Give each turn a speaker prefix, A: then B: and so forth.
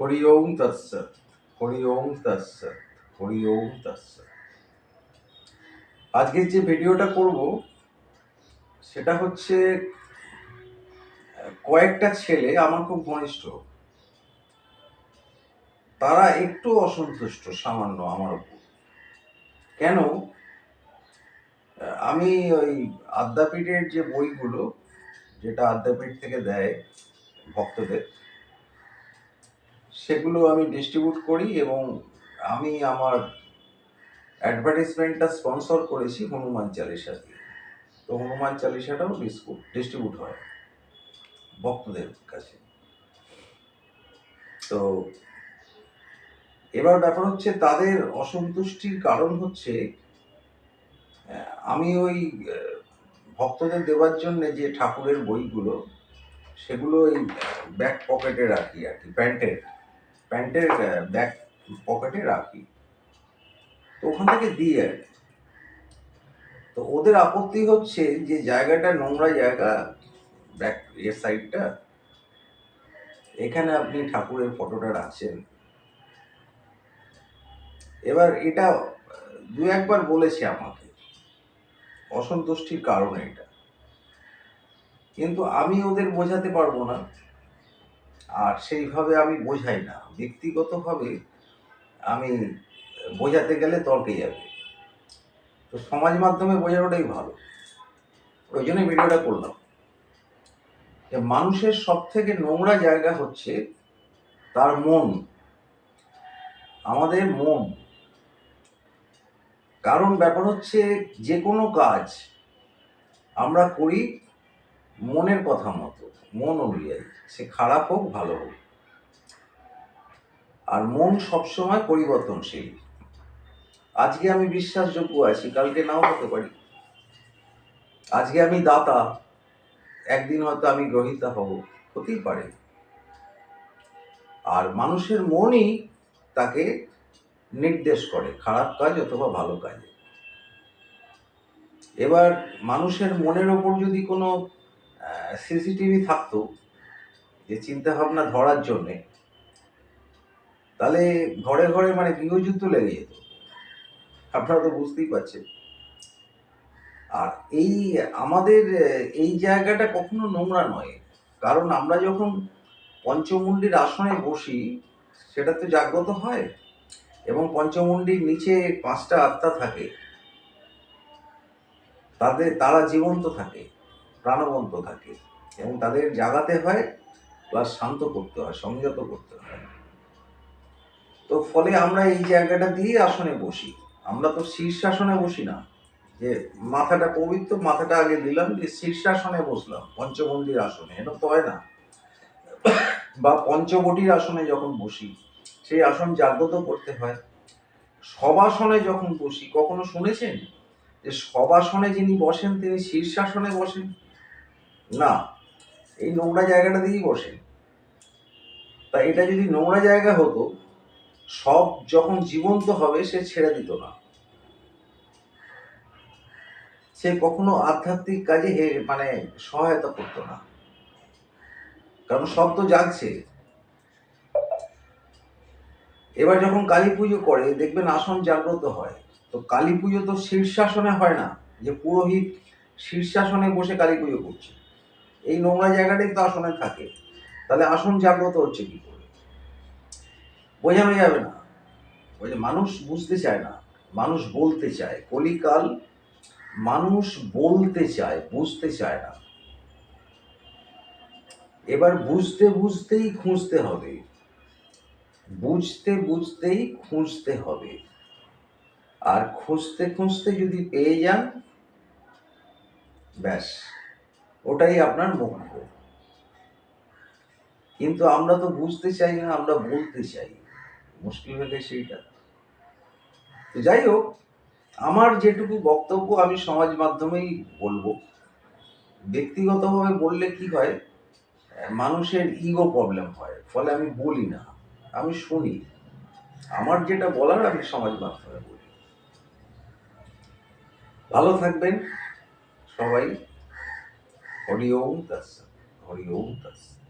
A: হরি ওম তৎসৎ, হরি ওম তৎসৎ, হরি ওম তৎসৎ। আজকে যে ভিডিওটা করব, সেটা হচ্ছে, কয়েকটা ছেলে আমার খুব ঘনিষ্ঠ। তারা একটু অসন্তুষ্ট, সামান্য আমার উপর কেন? আমি ওই আদ্যাপীঠের যে বইগুলো, যেটা আদ্যাপীঠ থেকে দেয় ভক্তদের সেগুলো আমি ডিস্ট্রিবিউট করি এবং আমি আমার অ্যাডভার্টাইজমেন্টটা স্পন্সর করেছি হনুমান চালিসা দিয়ে। তো হনুমান চালিসাটাও ডিসপুট ডিস্ট্রিবিউট হয় ভক্তদের কাছে। তো এবার ব্যাপার হচ্ছে তাদের অসন্তুষ্টির কারণ হচ্ছে, আমি ওই ভক্তদের দেওয়ার জন্য যে ঠাকুরের বইগুলো, সেগুলো ওই ব্যাক পকেটে রাখি আর কি প্যান্টের প্যান্টের ব্যাক পকেটে রাখি। তো ওখান থেকে দিই আর কি। তো ওদের আপত্তি হচ্ছে যে জায়গাটা নোংরা জায়গা, ব্যাক, এর সাইডটা, এখানে আপনি ঠাকুরের ফটোটা রাখছেন। এবার এটা দু একবার বলেছে আমাকে। অসন্তুষ্টির কারণে এটা। কিন্তু আমি ওদের বোঝাতে পারব না। আর সেইভাবে আমি বোঝাই না। ব্যক্তিগতভাবে আমি বোঝাতে গেলে তর্কে যাবে। তো সমাজ মাধ্যমে বোঝানোটাই ভালো। ওই জন্য ভিডিওটা করলাম। যে মানুষের সব থেকে নোংরা জায়গা হচ্ছে তার মন। আমাদের মন। কারণ ব্যাপার হচ্ছে যে কোনো কাজ আমরা করি মনের কথা মতো, মন অনুযায়ী। সে খারাপ হোক, ভালো হোক। আর মন সবসময় পরিবর্তনশীল। আজকে আমি বিশ্বাসযোগ্য আছি, কালকে নাও হতে পারি। আজকে আমি দাতা, একদিন হয়তো আমি গ্রহিতা হব, হতেই পারে। আর মানুষের মনই তাকে নির্দেশ করে, খারাপ কাজ অথবা ভালো কাজে। এবার মানুষের মনের ওপর যদি কোনো সিসিটিভি থাকতো, যে চিন্তা ভাবনা ধরার জন্যে। তাহলে ঘরে ঘরে মানে গৃহযুদ্ধ লেগে যেত। আপনারা তো বুঝতেই পারছেন। আর এই আমাদের, এই জায়গাটা কখনো নোংরা নয়। কারণ আমরা যখন পঞ্চমুণ্ডির আসনে বসি, সেটা তো জাগ্রত হয়। এবং পঞ্চমুণ্ডির নিচে পাঁচটা আত্মা থাকে। তাদের, তারা জীবন্ত থাকে। প্রাণবন্ত থাকে এবং তাদের জাগাতে হয় প্লাস শান্ত করতে হয়, সংযত করতে হয়। তো ফলে আমরা এই জায়গাটা দিয়ে আসনে বসি। আমরা তো শীর্ষাসনে বসি না। যে মাথাটা পবিত্র, মাথাটা আগে দিলাম যে শীর্ষাসনে বসলাম। পঞ্চমন্দির আসনে, এটা তো হয় না। বা পঞ্চবটির আসনে যখন বসি, সেই আসন জাগ্রত করতে হয়। সবাসনে যখন বসি, কখনো শুনেছেন? যে সবাসনে যিনি বসেন, তিনি শীর্ষাসনে বসেন। না, এই নোংরা জায়গাটা দিয়েই বসে। তা এটা যদি নোংরা জায়গা হতো, সব যখন জীবন্ত হবে, সে ছেড়ে দিত না। সে কখনো আধ্যাত্মিক কাজে মানে সহায়তা করতো না। কারণ সব তো জাগছে। এবার যখন কালী পুজো করে, দেখবেন আসন জাগ্রত হয়। তো কালী পুজো তো শীর্ষাসনে হয় না, যে পুরোহিত শীর্ষাসনে বসে কালী পুজো করছে। এই নোংরা জায়গাটাই তো আসনে থাকে। তাহলে আসন জাগ্রত হচ্ছে কি করে? বোঝানো যাবে না। ওই যে মানুষ বুঝতে চায় না, মানুষ বলতে চায়। কলিকাল মানুষ বলতে চায়, বুঝতে চায় না। এবার বুঝতে বুঝতেই খুঁজতে হবে। বুঝতে বুঝতেই খুঁজতে হবে। আর খুঁজতে খুঁজতে যদি পেয়ে যান, ব্যাস। ওটাই আপনার মুখ্য কিন্তু আমরা তো বুঝতে চাই না, আমরা বলতে চাই। মুশকিল হলে সেইটা। তো যাই হোক, আমার যেটুকু বক্তব্য আমি সমাজ মাধ্যমেই বলব। ব্যক্তিগতভাবে বললে কি হয়, মানুষের ইগো প্রবলেম হয়, ফলে আমি বলি না, আমি শুনি। আমার যেটা বলার আমি সমাজ মাধ্যমে বলি। ভালো থাকবেন সবাই। হরি ওম তাস হরি ওম তাস